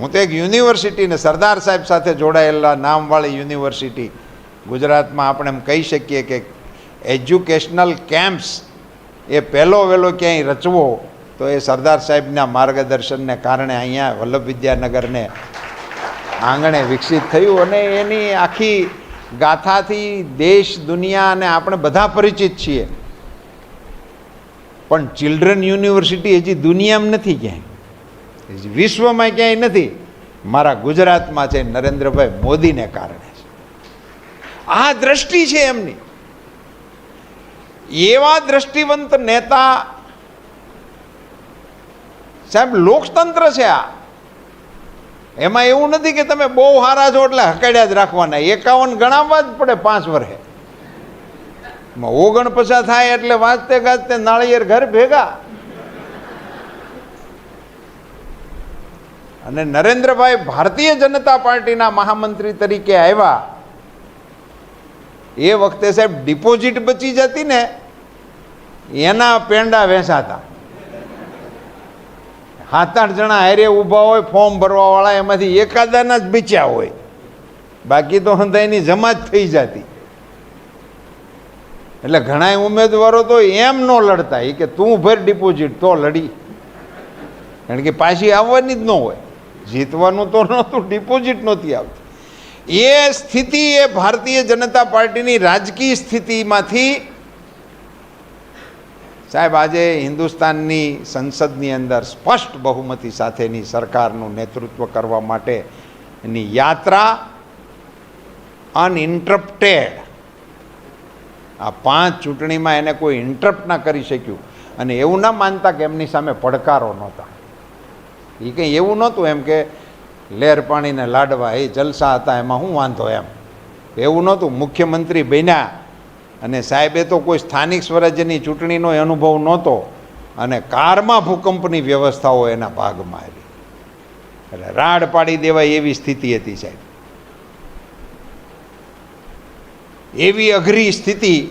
હું તો એક યુનિવર્સિટીને સરદાર સાહેબ સાથે જોડાયેલા નામવાળી યુનિવર્સિટી ગુજરાતમાં આપણે એમ કહી શકીએ કે એજ્યુકેશનલ કેમ્પ્સ એ પહેલો વહેલો ક્યાંય રચવો, તો એ સરદાર સાહેબના માર્ગદર્શનને કારણે અહીંયા વલ્લભ વિદ્યાનગરને આંગણે વિકસિત થયું અને એની આખી ગાથાથી દેશ, દુનિયા અને આપણે બધા પરિચિત છીએ. પણ ચિલ્ડ્રન યુનિવર્સિટી હજી દુનિયામાં નથી ક્યાંય. વિશ્વમાં ક્યાંય નથી, મારા ગુજરાતમાં છે નરેન્દ્રભાઈ મોદીને કારણે છે. આ દ્રષ્ટિ છે એમની. એવા દ્રષ્ટિવંત નેતા, સાહેબ, લોકતંત્ર છે આ. એમાં એવું નથી કે તમે બહુ સારા છો એટલે હકાડ્યા જ રાખવાના. એકાવન ગણાવવા જ પડે પાંચ વર્ષે. ઓગણ પચાસ થાય એટલે વાંચતે ગાજતે નાળિયેર ઘર ભેગા. અને નરેન્દ્રભાઈ ભારતીય જનતા પાર્ટીના મહામંત્રી તરીકે આવ્યા. એ વખતે સાહેબ ડિપોઝિટ બચી જતી ને, એના પેંડા વેચાતા. સાત આઠ જણા હારે ઊભા હોય, ફોર્મ ભરવાવાળા, એમાંથી એકાદાના જ બચ્યા હોય. બાકી તો હંધાઈની જમા જ થઈ જતી. એટલે ઘણા ઉમેદવારો તો એમ ન લડતા. એ કે તું ભર ડિપોઝિટ તો લડી. કારણ કે પાછી આવવાની જ ન હોય. જીતવાનું તો નહોતું ડિપોઝિટ નહોતી આવતી. એ સ્થિતિ એ ભારતીય જનતા પાર્ટીની રાજકીય સ્થિતિમાંથી સાહેબ, આજે હિન્દુસ્તાનની સંસદની અંદર સ્પષ્ટ બહુમતી સાથેની સરકારનું નેતૃત્વ કરવા માટેની યાત્રા અનઇન્ટરપ્ટેડ આ પાંચ ચૂંટણીમાં એને કોઈ ઇન્ટરપ્ટ ના કરી શક્યું. અને એવું ના માનતા કે એમની સામે પડકારો નહોતા. એ કંઈ એવું નહોતું એમ કે લહેર પાણીને લાડવા, એ જલસા હતા, એમાં શું વાંધો એમ. એવું નહોતું. મુખ્યમંત્રી બન્યા અને સાહેબે તો કોઈ સ્થાનિક સ્વરાજ્યની ચૂંટણીનો અનુભવ નહોતો અને કારમાં ભૂકંપની વ્યવસ્થાઓ એના ભાગમાં આવી. એટલે રાડ પાડી દેવાય એવી સ્થિતિ હતી સાહેબ. એવી અઘરી સ્થિતિ,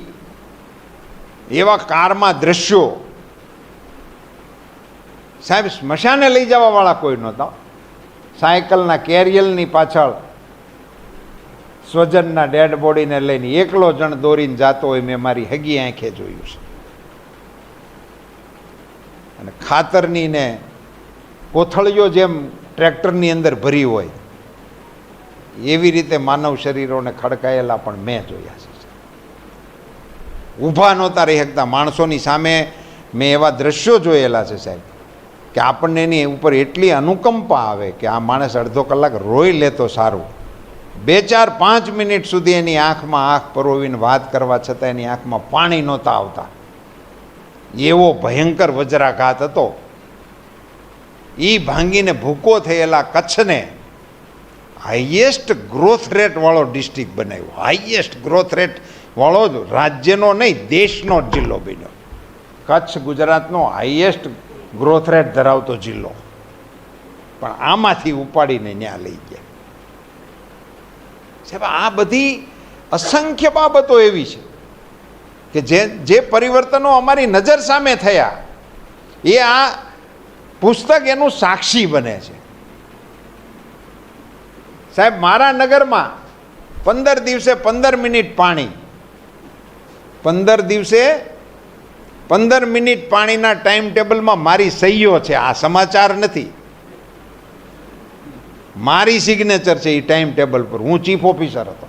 એવા કારમાં દ્રશ્યો સાહેબ, સ્મશાને લઈ જવાવાળા કોઈ નહોતા. સાયકલના કેરિયલની પાછળ સ્વજનના ડેડ બોડીને લઈને એકલો જણ દોરીને જાતો હોય મેં મારી હગી આંખે જોયું છે. અને ખાતરની ને કોથળીઓ જેમ ટ્રેક્ટરની અંદર ભરી હોય, એવી રીતે માનવ શરીરોને ખડકાયેલા પણ મેં જોયા છે. ઊભા નહોતા રહી શકતા માણસોની સામે મેં એવા દ્રશ્યો જોયેલા છે સાહેબ. કે આપણને એની ઉપર એટલી અનુકંપા આવે કે આ માણસ અડધો કલાક રોઈ લેતો સારું. બે ચાર પાંચ મિનિટ સુધી એની આંખમાં આંખ પરોવીને વાત કરવા છતાં એની આંખમાં પાણી નહોતા આવતા. એવો ભયંકર વજ્રાઘાત હતો. એ ભાંગીને ભૂકો થયેલા કચ્છને હાઈએસ્ટ ગ્રોથ રેટ વાળો ડિસ્ટ્રિક્ટ બનાવ્યો. હાઈએસ્ટ ગ્રોથ રેટ વાળો જ રાજ્યનો નહીં, દેશનો જિલ્લો બન્યો. કચ્છ ગુજરાતનો હાઈએસ્ટ ગ્રોથ રેટ ધરાવતો જિલ્લો. પણ આમાંથી ઉપાડીને ત્યાં લઈ ગયા. સાહેબ, આ બધી અસંખ્ય બાબતો એવી છે કે જે જે પરિવર્તનો અમારી નજર સામે થયા, એ આ પુસ્તક એનું સાક્ષી બને છે. સાહેબ, મારા નગરમાં પંદર દિવસે પંદર મિનિટ પાણી, પંદર દિવસે પંદર મિનિટ પાણીના ટાઈમ ટેબલમાં મારી સહીઓ છે. આ સમાચાર નથી. મારી સિગ્નેચર છે એ ટાઈમ ટેબલ પર. હું ચીફ ઓફિસર હતો.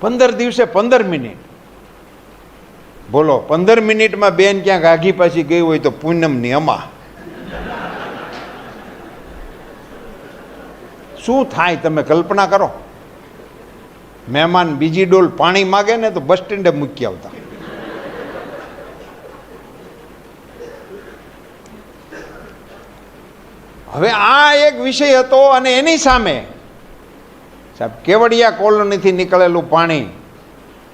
પંદર દિવસે પંદર મિનિટ. બોલો, પંદર મિનિટમાં બેન ક્યાંક આઘી પાછી ગઈ હોય તો પૂનમની અમા. શું થાય તમે કલ્પના કરો? મહેમાન બીજી ડોલ પાણી માગે ને તો બસ સ્ટેન્ડે મૂકી આવતા. હવે આ એક વિષય હતો અને એની સામે સાહેબ, કેવડિયા કોલોનીથી નીકળેલું પાણી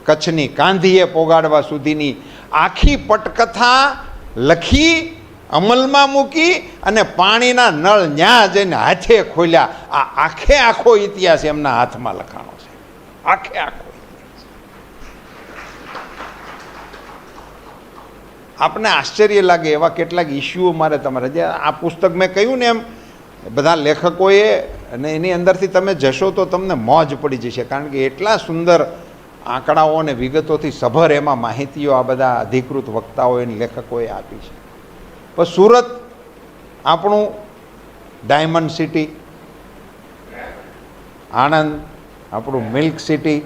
કચ્છની કાંધીએ પોગાડવા સુધીની આખી પટકથા લખી, અમલમાં મૂકી અને પાણીના નળ ન્યા જઈને હાથે ખોલ્યા. આ આખે આખો ઇતિહાસ એમના હાથમાં લખાણો છે. આખે આખો. આપને આશ્ચર્ય લાગે એવા કેટલાક ઇસ્યુઓ મારે તમારે. જે આ પુસ્તક મેં કહ્યું ને એમ, બધા લેખકોએ અને એની અંદરથી તમે જશો તો તમને મોજ પડી જશે. કારણ કે એટલા સુંદર આંકડાઓ અને વિગતોથી સભર એમાં માહિતીઓ આ બધા અધિકૃત વક્તાઓ અને લેખકોએ આપી છે. પણ સુરત આપણું ડાયમંડ સિટી, આણંદ આપણું મિલ્ક સિટી,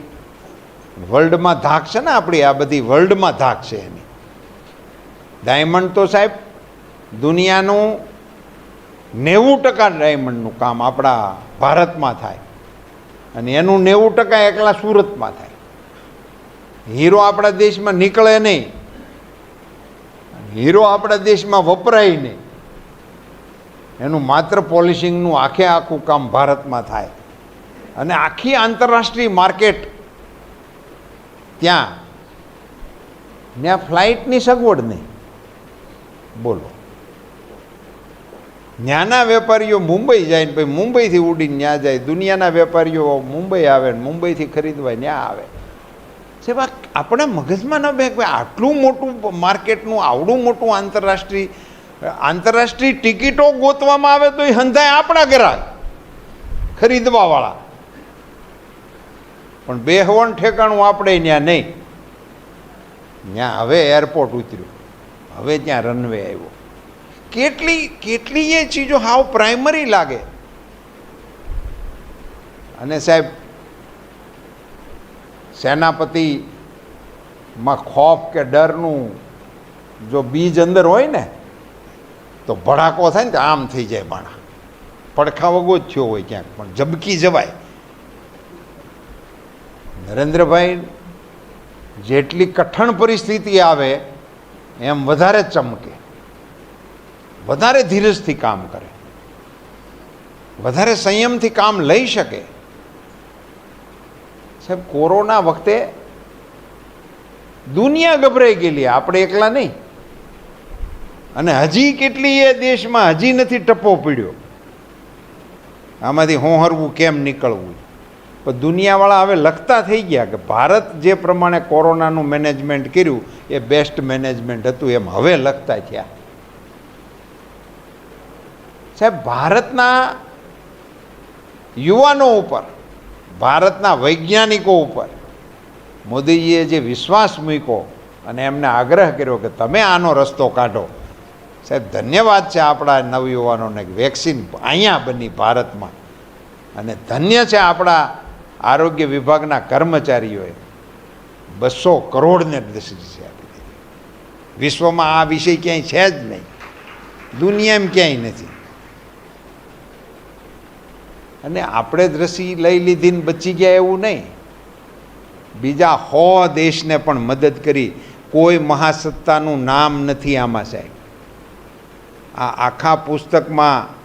વર્લ્ડમાં ધાક છે ને આપણી, આ બધી વર્લ્ડમાં ધાક છે એની. ડાયમંડ તો સાહેબ, દુનિયાનું નેવું ટકા ડાયમંડનું કામ આપણા ભારતમાં થાય. અને એનું નેવું ટકા એકલા સુરતમાં થાય. હીરો આપણા દેશમાં નીકળે નહીં. હીરો આપણા દેશમાં વપરાય નહીં. એનું માત્ર પોલિશિંગનું આખે આખું કામ ભારતમાં થાય. અને આખી આંતરરાષ્ટ્રીય માર્કેટ ત્યાં. ત્યાં ફ્લાઇટની સગવડ નહીં. બોલો. ત્યાંના વેપારીઓ મુંબઈ જાય ને પછી મુંબઈથી ઉડીને ત્યાં જાય. દુનિયાના વેપારીઓ મુંબઈ આવે ને મુંબઈથી ખરીદવા ત્યાં આવે. સાહેબ આ આપણા મગજમાં ન બે આટલું મોટું માર્કેટનું, આવડું મોટું આંતરરાષ્ટ્રીય આંતરરાષ્ટ્રીય ટિકિટો ગોતવામાં આવે તો એ હંધાય આપણા ગ્રાહક ખરીદવાવાળા. પણ બેહવન ઠેકાણું આપણે ત્યાં નહીં. ત્યાં હવે એરપોર્ટ ઉતર્યું. હવે ત્યાં રનવે આવ્યો. કેટલી કેટલી એ ચીજો હાવ પ્રાઇમરી લાગે. અને સાહેબ સેનાપતિમાં ખોફ કે ડરનું જો બીજ અંદર હોય ને, તો ભડાકો થાય ને તો આમ થઈ જાય માણા. પડખા વગો જ થયો હોય ક્યાંક, પણ ઝબકી જવાય. નરેન્દ્રભાઈ, જેટલી કઠણ પરિસ્થિતિ આવે એમ વધારે ચમકે. વધારે ધીરજથી કામ કરે. વધારે સંયમથી કામ લઈ શકે. સાહેબ, કોરોના વખતે દુનિયા ગભરાઈ ગયેલી, આપણે એકલા નહીં. અને હજી કેટલી એ દેશમાં હજી નથી ટપ્પો પીડ્યો. આમાંથી હોહરવું કેમ નીકળવું? પણ દુનિયાવાળા હવે લખતા થઈ ગયા કે ભારત જે પ્રમાણે કોરોનાનું મેનેજમેન્ટ કર્યું, એ બેસ્ટ મેનેજમેન્ટ હતું એમ હવે લખતા થયા. સાહેબ, ભારતના યુવાનો ઉપર, ભારતના વૈજ્ઞાનિકો ઉપર મોદીજીએ જે વિશ્વાસ મૂક્યો અને એમને આગ્રહ કર્યો કે તમે આનો રસ્તો કાઢો. સાહેબ, ધન્યવાદ છે આપણા નવયુવાનોને વેક્સિન અહીંયા બની ભારતમાં. અને ધન્ય છે આપણા આરોગ્ય વિભાગના કર્મચારીઓએ બસો કરોડને રસી આપી દીધી. વિશ્વમાં આ વિષય ક્યાંય છે જ નહીં. દુનિયામાં ક્યાંય નથી. અને આપણે રસી લઈ લીધી ને બચી ગયા એવું નહીં. બીજા હો દેશને પણ મદદ કરી. કોઈ મહાસત્તાનું નામ નથી આમાં સાહેબ. આ આખા પુસ્તકમાં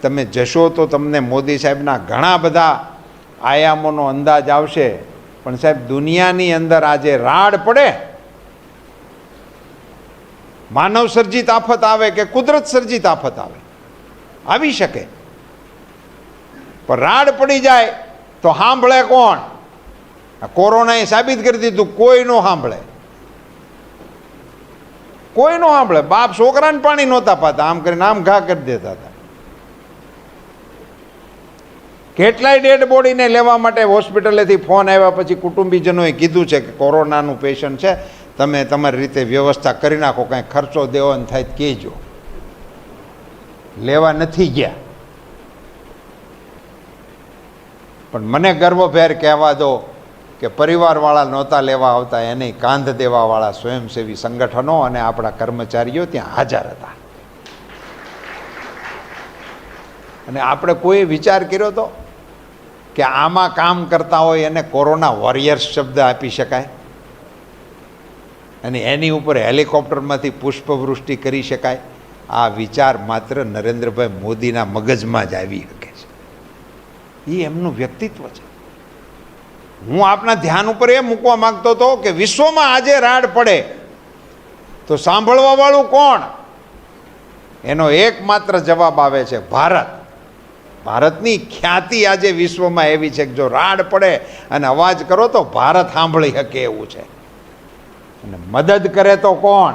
તમે જશો તો તમને મોદી સાહેબના ઘણા બધા આયામોનો અંદાજ આવશે. પણ સાહેબ, દુનિયાની અંદર આજે રાડ પડે. માનવ સર્જિત આફત આવે કે કુદરત સર્જિત આફત આવે? આવી શકે. પણ રાડ પડી જાય તો સાંભળે કોણ? કોરોનાએ સાબિત કરી દીધું કોઈ નો સાંભળે કોઈ નો સાંભળે બાપ છોકરાને પાણી નહોતા પાતા. આમ કરીને આમ ઘા કરી દેતા હતા. કેટલાય ડેડ બોડીને લેવા માટે હોસ્પિટલેથી ફોન આવ્યા પછી કુટુંબીજનોએ કીધું છે કે કોરોનાનું પેશન્ટ છે, તમે તમારી રીતે વ્યવસ્થા કરી નાખો, કાંઈ ખર્ચો દેવાનો થાય કહેજો. લેવા નથી ગયા. પણ મને ગર્વભેર કહેવા દો કે પરિવારવાળા નહોતા લેવા આવતા, એને કાંધ દેવાવાળા સ્વયંસેવી સંગઠનો અને આપણા કર્મચારીઓ ત્યાં હાજર હતા. અને આપણે કોઈ વિચાર કર્યો તો? કે આમાં કામ કરતા હોય એને કોરોના વોરિયર્સ શબ્દ આપી શકાય. અને એની ઉપર હેલિકોપ્ટરમાંથી પુષ્પવૃષ્ટિ કરી શકાય. આ વિચાર માત્ર નરેન્દ્રભાઈ મોદીના મગજમાં જ આવી શકે છે. એ એમનું વ્યક્તિત્વ છે. હું આપના ધ્યાન ઉપર એ મૂકવા માંગતો હતો કે વિશ્વમાં આજે રાડ પડે. તો સાંભળવા વાળું કોણ? એનો એકમાત્ર જવાબ આવે છે ભારત. ભારતની ખ્યાતિ આજે વિશ્વમાં એવી છે કે જો રાડ પડે અને અવાજ કરો તો ભારત સાંભળી શકે એવું છે. અને મદદ કરે તો કોણ?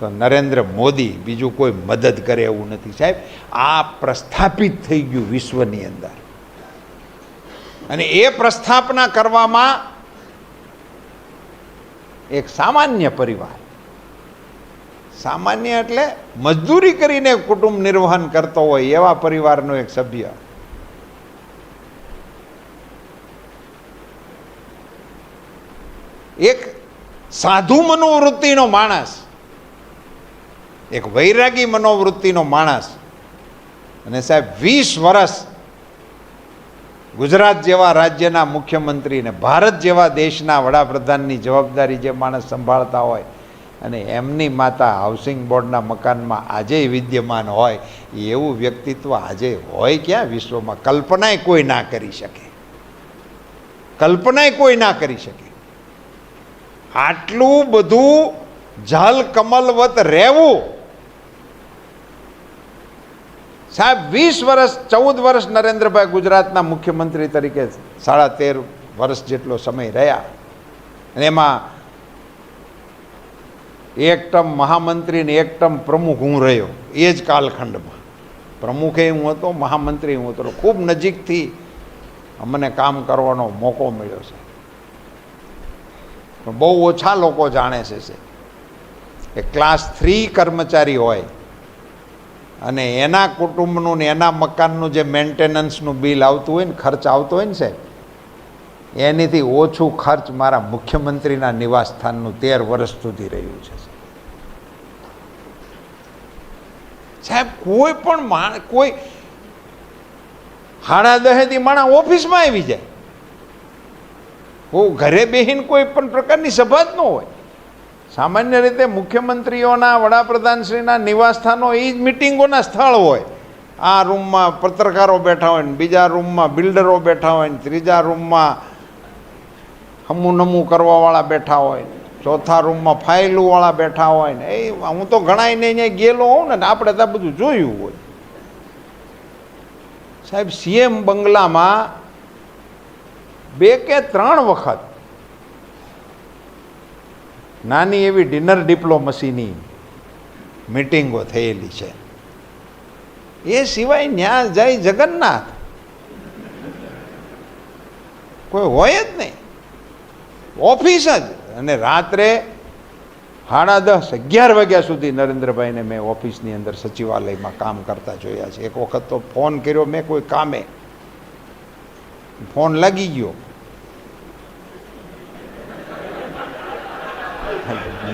તો નરેન્દ્ર મોદી, બીજું કોઈ મદદ કરે એવું નથી. સાહેબ, આ પ્રસ્થાપિત થઈ ગયું વિશ્વની અંદર. અને એ પ્રસ્થાપના કરવામાં એક સામાન્ય પરિવાર સામાન્ય એટલે મજદૂરી કરીને કુટુંબ નિર્વહન કરતો હોય એવા પરિવારનો એક સભ્ય. એક સાધુ મનોવૃત્તિનો માણસ, એક વૈરાગી મનોવૃત્તિનો માણસ, અને સાહેબ વીસ વર્ષ ગુજરાત જેવા રાજ્યના મુખ્યમંત્રીને ભારત જેવા દેશના વડાપ્રધાનની જવાબદારી જે માણસ સંભાળતા હોય અને એમની માતા હાઉસિંગ બોર્ડના મકાનમાં આજે વિદ્યમાન હોય, એવું વ્યક્તિત્વ આજે હોય ક્યાં? વિશ્વમાં કલ્પનાય કોઈ ના કરી શકે. કલ્પનાય કોઈ ના કરી શકે. આટલું બધું જલ કમલવત રહેવું. સાહેબ, વીસ વર્ષ, ચૌદ વર્ષ નરેન્દ્રભાઈ ગુજરાતના મુખ્યમંત્રી તરીકે સાડા તેર વર્ષ જેટલો સમય રહ્યા. અને એમાં એક ટર્મ મહામંત્રી ને એક પ્રમુખ હું રહ્યો. એ જ કાલખંડમાં. પ્રમુખે હું હતો, મહામંત્રી હું હતો. ખૂબ નજીકથી અમને કામ કરવાનો મોકો મળ્યો છે. બહુ ઓછા લોકો જાણે છે છે કે ક્લાસ થ્રી કર્મચારી હોય અને એના કુટુંબનું ને એના મકાનનું જે મેન્ટેનન્સનું બિલ આવતું હોય ને, ખર્ચ આવતો હોય ને સાહેબ, એનીથી ઓછું ખર્ચ મારા મુખ્યમંત્રીના નિવાસસ્થાનનું તેર વર્ષ સુધી રહ્યું છે સાહેબ, કોઈ પણ માણ, કોઈ હાડા દહેથી માણસ ઓફિસમાં આવી જાય. બહુ ઘરે બેહીને કોઈ પણ પ્રકારની સભા જ ન હોય. સામાન્ય રીતે મુખ્યમંત્રીઓના, વડાપ્રધાનશ્રીના નિવાસસ્થાનો એ જ મિટિંગોના સ્થળ હોય. આ રૂમમાં પત્રકારો બેઠા હોય ને બીજા રૂમમાં બિલ્ડરો બેઠા હોય ને ત્રીજા રૂમમાં હમું નમું કરવાવાળા બેઠા હોય ચોથા રૂમમાં ફાઇલુવાળા બેઠા હોય ને, એ હું તો ઘણા ને અહીંયા ગયેલો હોઉં ને આપણે તો બધું જોયું હોય. સાહેબ, સીએમ બંગલામાં બે કે ત્રણ વખત નાની એવી ડિનર ડિપ્લોમસીની મિટિંગો થયેલી છે. એ સિવાય ન્યા જાય જગન્નાથ. કોઈ હોય જ નહીં. ઓફિસ જ. અને રાત્રે સાડા દસ, અગિયાર વાગ્યા સુધી નરેન્દ્રભાઈને મેં ઓફિસની અંદર સચિવાલયમાં કામ કરતા જોયા છે. એક વખત તો ફોન કર્યો, મેં કોઈ કામે. ફોન લાગી ગયો.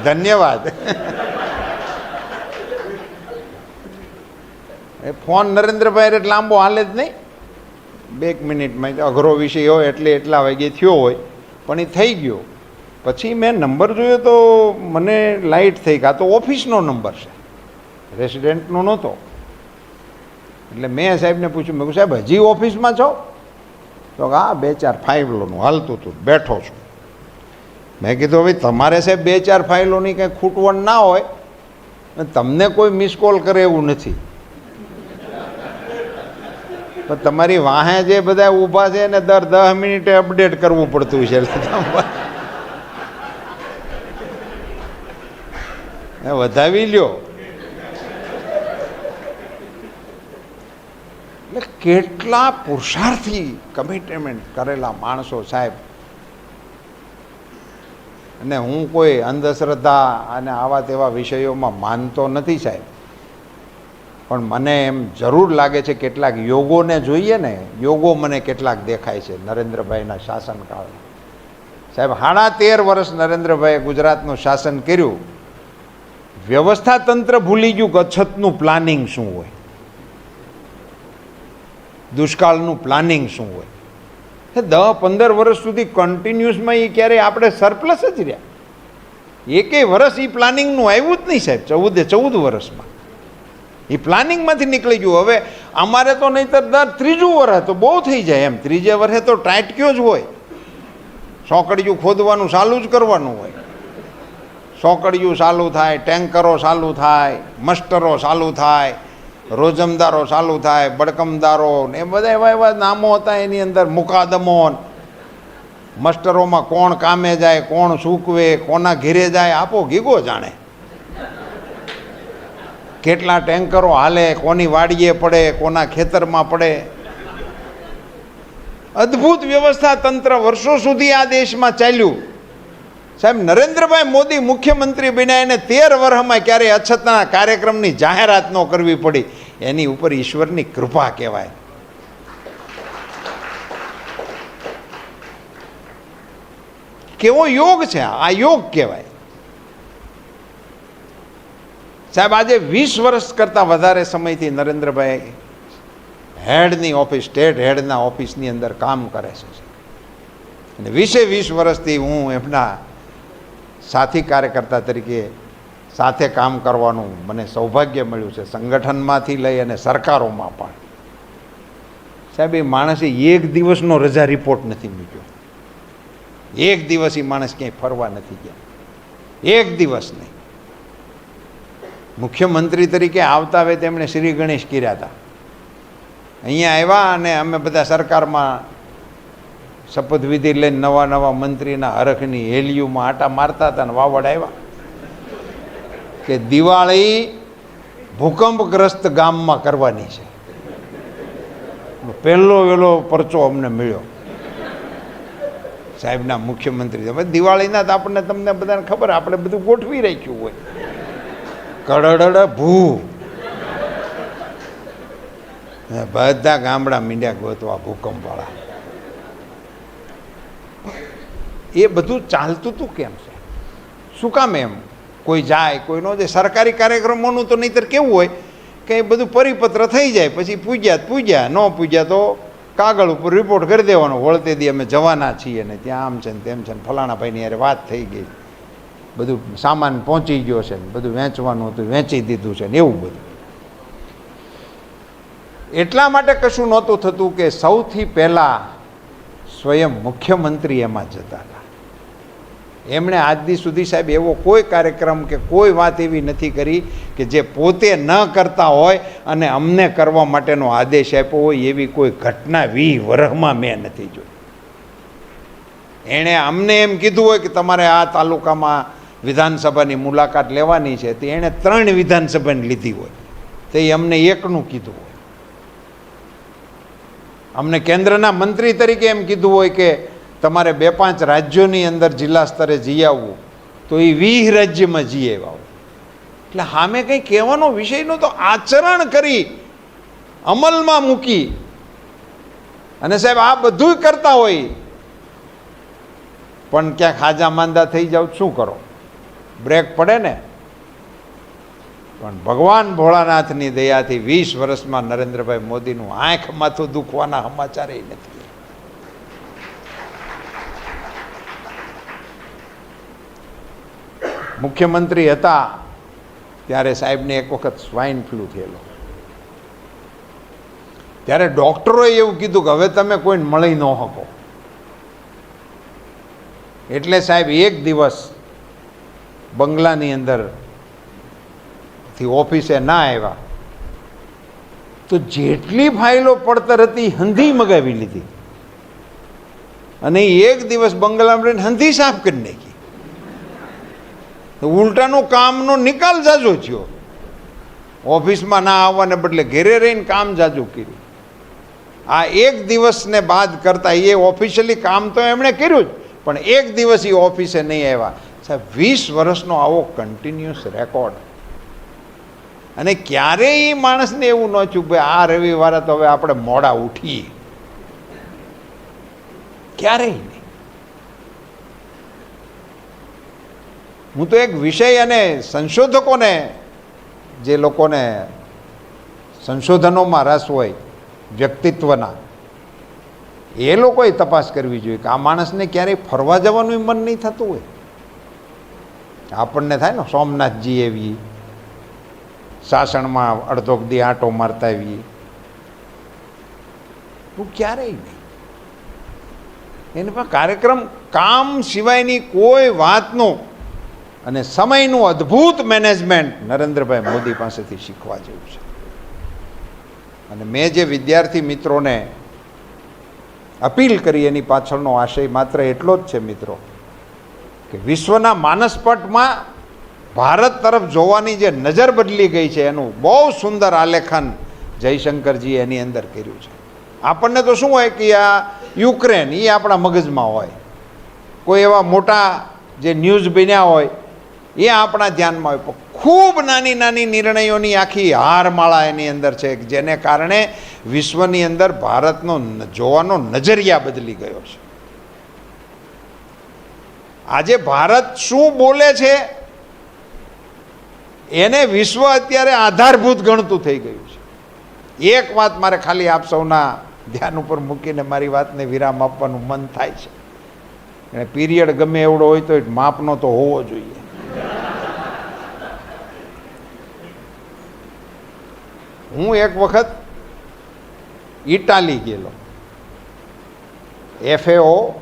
ધન્યવાદ. એ ફોન નરેન્દ્રભાઈ એટલે લાંબો હાલે જ નહીં. બે મિનિટમાં, અઘરો વિષય હોય એટલે એટલા વાગે થયો હોય, પણ એ થઈ ગયો. પછી મેં નંબર જોયો તો મને લાઇટ થઈ ગયા તો ઓફિસનો નંબર છે. રેસિડેન્ટનો નહોતો. એટલે મેં સાહેબને પૂછ્યું, મેં સાહેબ, હજી ઓફિસમાં છો? તો હા, બે ચાર ફાઇલોનું, હાલતું હતું, બેઠો છું. મેં કીધું, હવે તમારે સાહેબ બે ચાર ફાઇલોની કંઈ ખૂટવણ ના હોય તમને કોઈ મિસ કોલ કરે એવું નથી. પણ તમારી વાહે જે બધા ઊભા છે ને દર દસ મિનિટે અપડેટ કરવું પડતું છે એટલે તમારે એ વધાવી લ્યો. એટલે કેટલા પુરુષાર્થી કમિટમેન્ટ કરેલા માણસો સાહેબ. અને હું કોઈ અંધશ્રદ્ધા અને આવા તેવા વિષયોમાં માનતો નથી સાહેબ. પણ મને એમ જરૂર લાગે છે કેટલાક યોગોને જોઈએ ને, યોગો મને કેટલાક દેખાય છે નરેન્દ્રભાઈના શાસનકાળમાં. સાહેબ સાડા તેર વર્ષ નરેન્દ્રભાઈએ ગુજરાતનું શાસન કર્યું. વ્યવસ્થા તંત્ર ભૂલી ગયું કે અછતનું પ્લાનિંગ શું હોય? દુષ્કાળનું પ્લાનિંગ શું હોય? એ દસ પંદર વર્ષ સુધી કન્ટિન્યુઅસમાં એ ક્યારેય આપણે સરપ્લસ જ રહ્યા. એકેય વર્ષ એ પ્લાનિંગનું આવ્યું જ નહીં સાહેબ, ચૌદે ચૌદ વર્ષમાં. એ પ્લાનિંગમાંથી નીકળી ગયું. હવે અમારે તો નહીંતર દર ત્રીજું વર્ષ તો બહુ થઈ જાય એમ. ત્રીજે વર્ષે તો ટાઈટક્યો જ હોય. સોકડીયું ખોદવાનું ચાલુ જ કરવાનું હોય. સોકડિયું ચાલુ થાય, ટેન્કરો ચાલુ થાય, મસ્ટરો ચાલુ થાય, રોજમદારો ચાલુ થાય બડકમદારો ને એ બધા એવા એવા નામો હતા એની અંદર મુકાદમો મસ્ટરોમાં કોણ કામે જાય, કોણ સૂકવે, કોના ઘેરે જાય, આપો ગીગો જાણે. કેટલા ટેન્કરો હાલે, કોની વાડીએ પડે, કોના ખેતરમાં પડે. અદ્ભુત વ્યવસ્થા તંત્ર વર્ષો સુધી આ દેશમાં ચાલ્યું. સાહેબ, નરેન્દ્રભાઈ મોદી મુખ્યમંત્રી બન્યા એને તેર વર્ષમાં ક્યારેય અછતના કાર્યક્રમની જાહેરાત ન કરવી પડી. એની ઉપર ઈશ્વરની કૃપા કહેવાય. કેવો યોગ છે? આ યોગ કહેવાય. સાહેબ, આજે વીસ વર્ષ કરતાં વધારે સમયથી નરેન્દ્રભાઈ હેડની ઓફિસ, સ્ટેટ હેડના ઓફિસની અંદર કામ કરે છે. અને વીસે વીસ વર્ષથી હું એમના સાથી કાર્યકર્તા તરીકે સાથે કામ કરવાનું મને સૌભાગ્ય મળ્યું છે. સંગઠનમાંથી લઈ અને સરકારોમાં પણ. સાહેબ, એ માણસે એક દિવસનો રજા રિપોર્ટ નથી મૂક્યો. એક દિવસ એ માણસ ક્યાંય ફરવા નથી ગયા. એક દિવસ નહીં. મુખ્યમંત્રી તરીકે આવતા હવે તેમણે શ્રી ગણેશ કર્યા હતા. અહીંયા આવ્યા અને અમે બધા સરકારમાં શપથવિધિ લઈને નવા નવા મંત્રીના હરખની હેલિયુમાં આટા મારતા હતા ને વાવડ આવ્યા. કે દિવાળી ભૂકંપગ્રસ્ત ગામમાં કરવાની છે. પહેલો વહેલો પરચો અમને મળ્યો. સાહેબના મુખ્યમંત્રી હવે દિવાળીના તો આપણને તમને બધાને ખબર, આપણે બધું ગોઠવી રાખ્યું હોય. કડડ ભૂ. બધા ગામડા મીંડ્યા ગોતવા ભૂકંપવાળા. એ બધું ચાલતું હતું કેમ છે? શું કામ એમ? કોઈ જાય, કોઈ ન જાય? સરકારી કાર્યક્રમોનું તો નહીંતર કેવું હોય કે બધું પરિપત્ર થઈ જાય, પછી પૂજ્યા પૂજ્યા, ન પૂજ્યા તો કાગળ ઉપર રિપોર્ટ કરી દેવાનો, વળતે દી અમે જવાના છીએ ને ત્યાં આમ છે ને તેમ છે ને ફલાણા ભાઈની યારે વાત થઈ ગઈ. બધું સામાન પહોંચી ગયો છે ને, બધું વેચવાનું હતું, વેચી દીધું છે ને, એવું બધું. એટલા માટે કશું નહોતું થતું કે સૌથી પહેલાં સ્વયં મુખ્યમંત્રી એમાં જતા એમણે આજની સુધી સાહેબ એવો કોઈ કાર્યક્રમ કે કોઈ વાત એવી નથી કરી કે જે પોતે ન કરતા હોય અને અમને કરવા માટેનો આદેશ આપ્યો હોય એવી કોઈ ઘટના વી વરહમાં મેં નથી જોઈ. એણે અમને એમ કીધું હોય કે તમારે આ તાલુકામાં વિધાનસભાની મુલાકાત લેવાની છે તે એણે ત્રણ વિધાનસભાની લીધી હોય. તે અમને એકનું કીધું હોય. અમને કેન્દ્રના મંત્રી તરીકે એમ કીધું હોય કે તમારે બે પાંચ રાજ્યોની અંદર જિલ્લા સ્તરે જઈ આવવું, તો એ વીહ રાજ્યમાં જઈ આવ્યા એટલે સામે કંઈ કહેવાનો વિષય તો આચરણ કરી અમલમાં મૂકી. અને સાહેબ, આ બધું કરતા હોય. પણ ક્યાંક હાજા માંદા થઈ જાવ, શું કરો? બ્રેક પડે ને? પણ ભગવાન ભોળાનાથની દયાથી વીસ વર્ષમાં નરેન્દ્રભાઈ મોદીનું આંખ માથું દુખવાના સમાચાર એ નથી. મુખ્યમંત્રી હતા, ત્યારે સાહેબને એક વખત સ્વાઇન ફ્લૂ થયેલો. ત્યારે ડૉક્ટરોએ એવું કીધું કે હવે તમે કોઈને મળી ન શકો. એટલે સાહેબ એક દિવસ બંગલાની અંદરથી ઓફિસે ના આવ્યા. તો જેટલી ફાઇલો પડતર હતી, હંધી મગાવી લીધી. અને એક દિવસ બંગલામાં રહીને હંધી સાફ કરી નાખી. ઉલટાનું કામનો નિકાલ જાજો થયો. ઓફિસમાં ના આવવાને બદલે ઘેરે રહીને કામ જાજુ કર્યું. આ એક દિવસને બાદ કરતાં એ ઓફિશિયલી કામ તો એમણે કર્યું જ, પણ એક દિવસ એ ઓફિસે નહીં આવ્યા. સાહેબ, વીસ વર્ષનો આવો કન્ટિન્યુઅસ રેકોર્ડ અને ક્યારેય એ માણસને એવું ન થયું ભાઈ આ રવિવારે તો હવે આપણે મોડા ઉઠીએ. ક્યારેય નહીં હું તો એક વિષય અને સંશોધકોને, જે લોકોને સંશોધનોમાં રસ હોય, વ્યક્તિત્વના, એ લોકોએ તપાસ કરવી જોઈએ કે આ માણસને ક્યારેય ફરવા જવાનું મન નહીં થતું હોય. આપણને થાય ને, સોમનાથજી એવી સાસણમાં અડધો દી આંટો મારતા આવીએ. તું ક્યારેય નહીં. એને પણ કાર્યક્રમ કામ સિવાયની કોઈ વાતનું અને સમયનું અદ્ભુત મેનેજમેન્ટ નરેન્દ્રભાઈ મોદી પાસેથી શીખવા જેવું છે. અને મેં જે વિદ્યાર્થી મિત્રોને અપીલ કરી, એની પાછળનો આશય માત્ર એટલો જ છે મિત્રો, કે વિશ્વના માનસપટમાં ભારત તરફ જોવાની જે નજર બદલી ગઈ છે, એનું બહુ સુંદર આલેખન જયશંકરજીએ એની અંદર કર્યું છે. આપણને તો શું હોય કે આ યુક્રેન એ આપણા મગજમાં હોય. કોઈ એવા મોટા જે ન્યૂઝ બન્યા હોય એ આપણા ધ્યાનમાં પણ ખૂબ નાની નાની નિર્ણયોની આખી હારમાળા એની અંદર છે જેને કારણે વિશ્વની અંદર ભારતનો જોવાનો નજરિયા બદલી ગયો છે. આજે ભારત શું બોલે છે? એને વિશ્વ અત્યારે આધારભૂત ગણતું થઈ ગયું છે. એક વાત મારે ખાલી આપ સૌના ધ્યાન ઉપર મૂકીને મારી વાતને વિરામ આપવાનું મન થાય છે. અને પીરિયડ ગમે એવડો હોય તો માપનો તો હોવો જોઈએ. હું એક વખત ઇટાલી ગયેલો. એફએઓ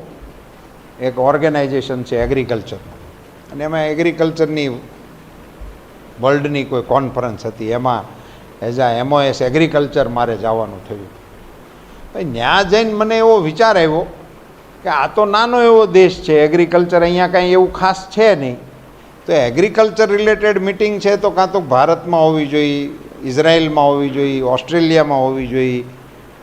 એક ઓર્ગેનાઇઝેશન છે એગ્રીકલ્ચરનું અને એમાં એગ્રીકલ્ચરની વર્લ્ડની કોઈ કોન્ફરન્સ હતી. એમાં એઝ આ એમઓએસ એગ્રીકલ્ચર મારે જવાનું થયું. ભાઈ, ત્યાં જઈને મને એવો વિચાર આવ્યો કે આ તો નાનો એવો દેશ છે. એગ્રીકલ્ચર અહીંયા કાંઈ એવું ખાસ છે નહીં. તો એગ્રીકલ્ચર રિલેટેડ મિટિંગ છે તો કાં તો ભારતમાં હોવી જોઈએ ઇઝરાયલમાં હોવી જોઈએ, ઓસ્ટ્રેલિયામાં હોવી જોઈએ.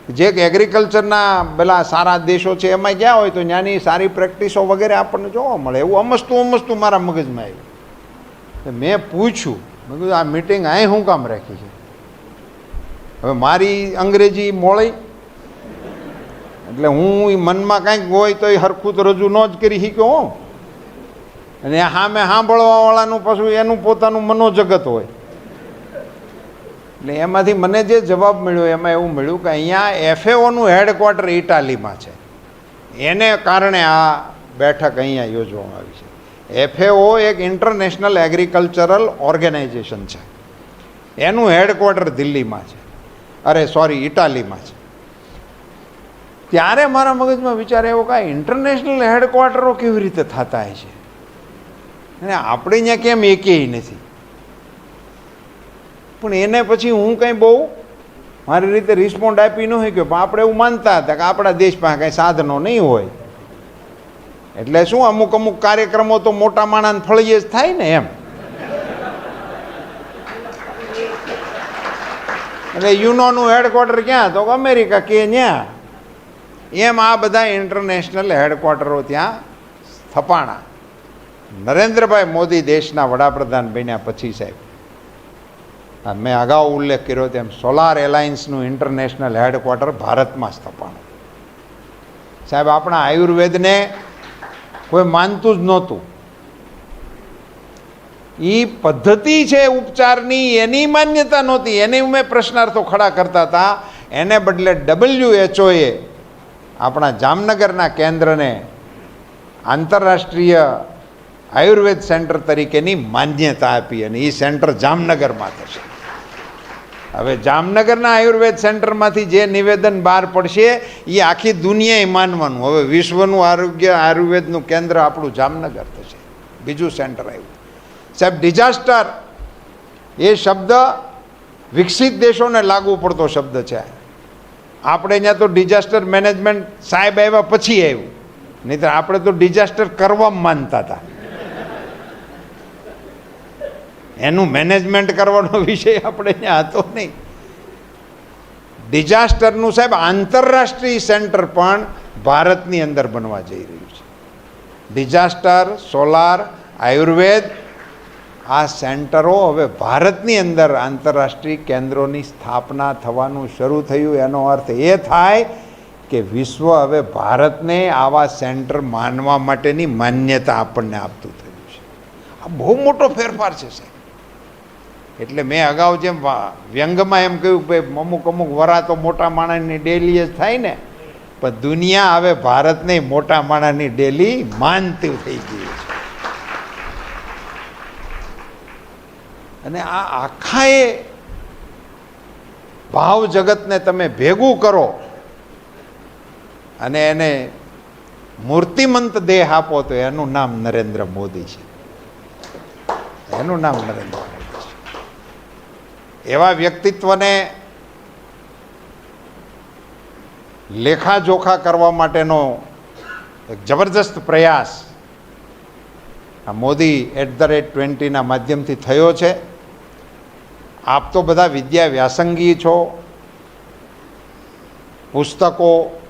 જે એગ્રીકલ્ચરના પેલા સારા દેશો છે એમાં ગયા હોય તો ત્યાંની સારી પ્રેક્ટિસો વગેરે આપણને જોવા મળે. એવું અમસ્તું અમસ્તું મારા મગજમાં આવ્યું. મેં પૂછ્યું, મેં કીધું, આ મિટિંગ અહીં હું કામ રાખી છે? હવે મારી અંગ્રેજી મોળી. એટલે હું મનમાં કાંઈક હોય તો એ હરખું તો રજૂ ન જ કરી શક્યો હું. અને સામે સાંભળવાવાળાનું પાછું એનું પોતાનું મનોજગત હોય. એટલે એમાંથી મને જે જવાબ મળ્યો, એમાં એવું મળ્યું કે અહીંયા એફએઓનું હેડક્વાર્ટર ઇટાલીમાં છે. એને કારણે આ બેઠક અહીંયા યોજવામાં આવી છે. એફએઓ એક ઇન્ટરનેશનલ એગ્રીકલ્ચરલ ઓર્ગેનાઇઝેશન છે. એનું હેડક્વાર્ટર દિલ્હીમાં છે. અરે સોરી ઇટાલીમાં છે. ત્યારે મારા મગજમાં વિચાર એવો કે ઇન્ટરનેશનલ હેડક્વાર્ટરો કેવી રીતે થતા હોય છે? અને આપણે અહીંયા કેમ એકેય નથી? પણ એને પછી હું કંઈ બહુ મારી રીતે રિસ્પોન્ડ આપી ન હોય કે પણ આપણે એવું માનતા હતા કે આપણા દેશ પાસે કાંઈ સાધનો નહીં હોય. એટલે શું અમુક અમુક કાર્યક્રમો તો મોટા માણસ ફળીએ જ થાય ને એમ. એટલે યુનોનું હેડક્વાર્ટર ક્યાં? તો અમેરિકા કે ન્યા. એમ આ બધા ઇન્ટરનેશનલ હેડક્વાર્ટરો ત્યાં સ્થપાણા. નરેન્દ્રભાઈ મોદી દેશના વડાપ્રધાન બન્યા પછી સાહેબ. મેં અગાઉ ઉલ્લેખ કર્યો તેમ સોલાર એલાયન્સનું ઇન્ટરનેશનલ હેડક્વાર્ટર ભારતમાં સ્થપાણું સાહેબ, આપણા આયુર્વેદને કોઈ માનતું જ નહોતું. એ પદ્ધતિ છે ઉપચારની, એની માન્યતા નહોતી. એની મેં પ્રશ્નાર્થો ખડા કરતા હતા. એને બદલે ડબલ્યુ એચઓએ આપણા જામનગરના કેન્દ્રને આંતરરાષ્ટ્રીય આયુર્વેદ સેન્ટર તરીકેની માન્યતા આપી અને એ સેન્ટર જામનગરમાં થશે. હવે જામનગરના આયુર્વેદ સેન્ટરમાંથી જે નિવેદન બહાર પડશે એ આખી દુનિયાએ માનવાનું. હવે વિશ્વનું આરોગ્ય આયુર્વેદનું કેન્દ્ર આપણું જામનગર થશે. બીજું સેન્ટર આવ્યું. સાહેબ ડિઝાસ્ટર એ શબ્દ વિકસિત દેશોને લાગુ પડતો શબ્દ છે. આપણે અહીંયા તો ડિઝાસ્ટર મેનેજમેન્ટ સાહેબ આવ્યા પછી આવ્યું. નહીં તો આપણે તો ડિઝાસ્ટર કરવા માનતા હતા. એનું મેનેજમેન્ટ કરવાનો વિષય આપણે ત્યાં હતો નહીં. ડિઝાસ્ટરનું સાહેબ, આંતરરાષ્ટ્રીય સેન્ટર પણ ભારતની અંદર બનવા જઈ રહ્યું છે. ડિઝાસ્ટર સોલાર આયુર્વેદ આ સેન્ટરો હવે ભારતની અંદર આંતરરાષ્ટ્રીય કેન્દ્રોની સ્થાપના થવાનું શરૂ થયું. એનો અર્થ એ થાય કે વિશ્વ હવે ભારતને આવા સેન્ટર માનવા માટેની માન્યતા આપણને આપતું થયું છે. આ બહુ મોટો ફેરફાર છે સાહેબ. એટલે મેં અગાઉ જેમ વ્યંગમાં એમ કહ્યું કે અમુક અમુક વરા તો મોટા માણસની ડેલી જ થાય ને. પણ દુનિયા હવે ભારતને મોટા માણસની ડેલી માનતી થઈ ગઈ છે. અને આ આખાએ ભાવ જગતને તમે ભેગું કરો અને એને મૂર્તિમંત દેહ આપો તો એનું નામ નરેન્દ્ર મોદી છે. એનું નામ નરેન્દ્ર મોદી. એવા વ્યક્તિત્વને લેખાજોખા કરવા માટેનો એક જબરજસ્ત પ્રયાસ આ મોદી એટ ધ રેટ ટ્વેન્ટીના માધ્યમથી થયો છે. આપ તો બધા વિદ્યા વ્યાસંગી છો. પુસ્તકો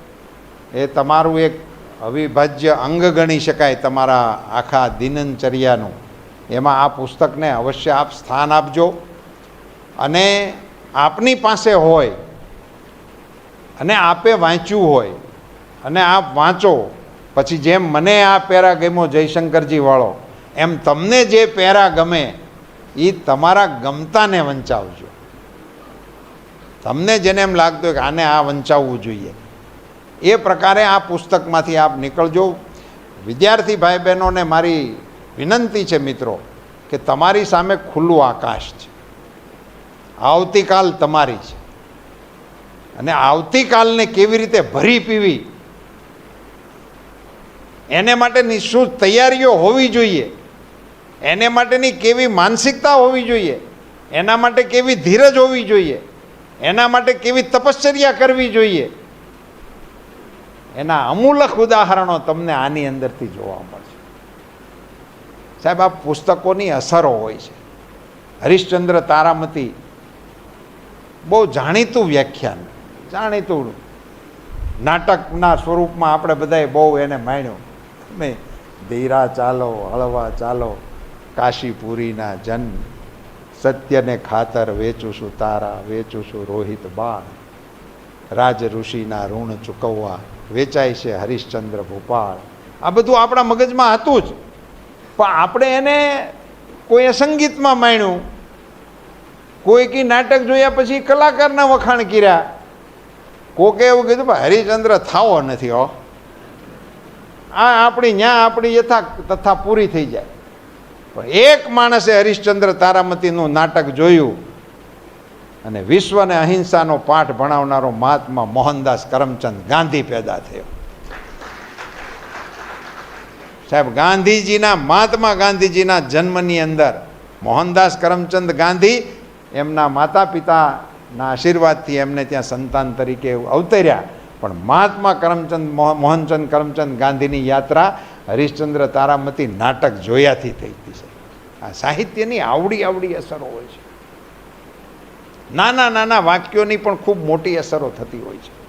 એ તમારું એક અવિભાજ્ય અંગ ગણી શકાય તમારા આખા દિનચર્યાનું. એમાં આ પુસ્તકને અવશ્ય આપ સ્થાન આપજો. અને આપની પાસે હોય, અને આપે વાંચ્યું હોય, અને આપ વાંચો. પછી જેમ મને આ પેરા ગમ્યો જયશંકરજી વાળો એમ તમને જે પેરા ગમે એ તમારા ગમતાને વંચાવજો. તમને જેને એમ લાગતું હોય કે આને આ વંચાવવું જોઈએ. એ પ્રકારે આ પુસ્તકમાંથી આપ નીકળજો. વિદ્યાર્થી ભાઈ બહેનોને મારી વિનંતી છે મિત્રો, કે તમારી સામે ખુલ્લું આકાશ છે. આવતીકાલ તમારી છે. અને આવતીકાલને કેવી રીતે ભરી પીવી? એને માટેની શું તૈયારીઓ હોવી જોઈએ. એને માટેની કેવી માનસિકતા હોવી જોઈએ? એના માટે કેવી ધીરજ હોવી જોઈએ? એના માટે કેવી તપશ્ચર્યા કરવી જોઈએ? એના અમૂલક ઉદાહરણો તમને આની અંદરથી જોવા મળશે. સાહેબ, આ પુસ્તકોની અસરો હોય છે. હરિશ્ચંદ્ર તારામતી બહુ જાણીતું વ્યાખ્યાન, જાણીતું નાટકના સ્વરૂપમાં આપણે બધાએ બહુ એને માણ્યું. તમે ધીરા ચાલો, હળવા ચાલો, કાશીપુરીના જન, સત્યને ખાતર વેચું છું તારા, વેચું છું રોહિત બાળ રાજ ઋષિના ઋણ ચૂકવવા, વેચાય છે હરિશ્ચંદ્ર ભોપાળ. આ બધું આપણા મગજમાં હતું જ. પણ આપણે એને કોઈએ સંગીતમાં માણ્યું. કોઈ કી નાટક જોયા પછી કલાકારના વખાણ કર્યા. કોકે એવું કીધું પણ હરિશ્ચંદ્ર થાવો નથી, હો. આ આપણી, ન્યા આપણી યથા તથા પૂરી થઈ જાય. પણ એક માણસે હરિશ્ચંદ્ર તારામતીનું નાટક જોયું અને વિશ્વને અહિંસાનો પાઠ ભણાવનારો મહાત્મા મોહનદાસ કરમચંદ ગાંધી પેદા થયો. સાહેબ, ગાંધીજીના, મહાત્મા ગાંધીજીના જન્મની અંદર મોહનદાસ કરમચંદ ગાંધી એમના માતા પિતાના આશીર્વાદથી એમને ત્યાં સંતાન તરીકે અવતર્યા. પણ મહાત્મા કરમચંદ મોહનચંદ કરમચંદ ગાંધીની યાત્રા હરિશ્ચંદ્ર તારામતી નાટક જોયાથી થઈ હતી છે આ સાહિત્યની આવડી આવડી અસરો હોય છે. નાના નાના વાક્યોની પણ ખૂબ મોટી અસરો થતી હોય છે.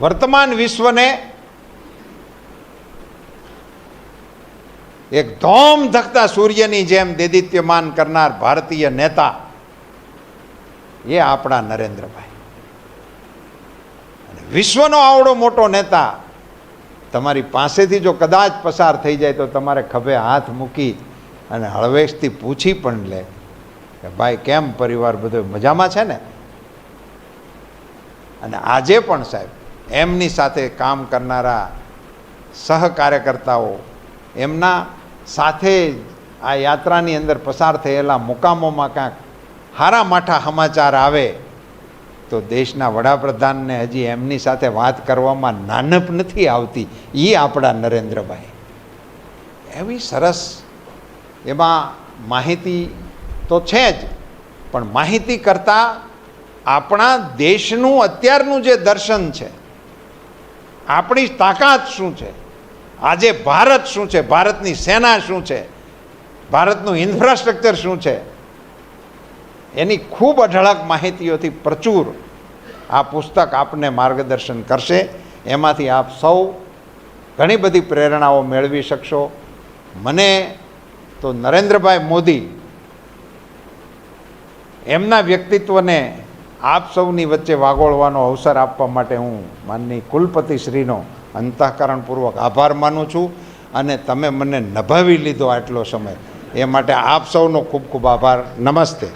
વર્તમાન વિશ્વને એક ધોમ ધકતા સૂર્યની જેમ દેદિત્યમાન કરનાર ભારતીય નેતા એ આપણા નરેન્દ્રભાઈ. અને વિશ્વનો આવડો મોટો નેતા તમારી પાસેથી જો કદાચ પસાર થઈ જાય તો તમારે ખભે હાથ મૂકી અને હળવેશથી પૂછી પણ લે કે ભાઈ, કેમ પરિવાર બધો મજામાં છે ને? અને આજે પણ સાહેબ, એમની સાથે કામ કરનારા સહકાર્યકર્તાઓ એમના સાથે આ યાત્રાની અંદર પસાર થયેલા મુકામોમાં કાંઈક હારા માઠા સમાચાર આવે, તો દેશના વડાપ્રધાનને હજી એમની સાથે વાત કરવામાં નાનપ નથી આવતી. એ આપણા નરેન્દ્રભાઈ. એવી સરસ એમાં માહિતી તો છે જ, પણ માહિતી કરતાં આપણા દેશનું અત્યારનું જે દર્શન છે, આપણી તાકાત શું છે? આજે ભારત શું છે? ભારતની સેના શું છે? ભારતનું ઇન્ફ્રાસ્ટ્રક્ચર શું છે? એની ખૂબ અઢળક માહિતીઓથી પ્રચુર આ પુસ્તક આપને માર્ગદર્શન કરશે. એમાંથી આપ સૌ ઘણી બધી પ્રેરણાઓ મેળવી શકશો. મને તો નરેન્દ્રભાઈ મોદી એમના વ્યક્તિત્વને આપ સૌની વચ્ચે વાગોળવાનો અવસર આપવા માટે હું માનની કુલપતિશ્રીનો અંતઃકરણપૂર્વક આભાર માનું છું અને તમે મને નભાવી લીધો આટલો સમય. એ માટે આપ સૌનો ખૂબ ખૂબ આભાર. નમસ્તે.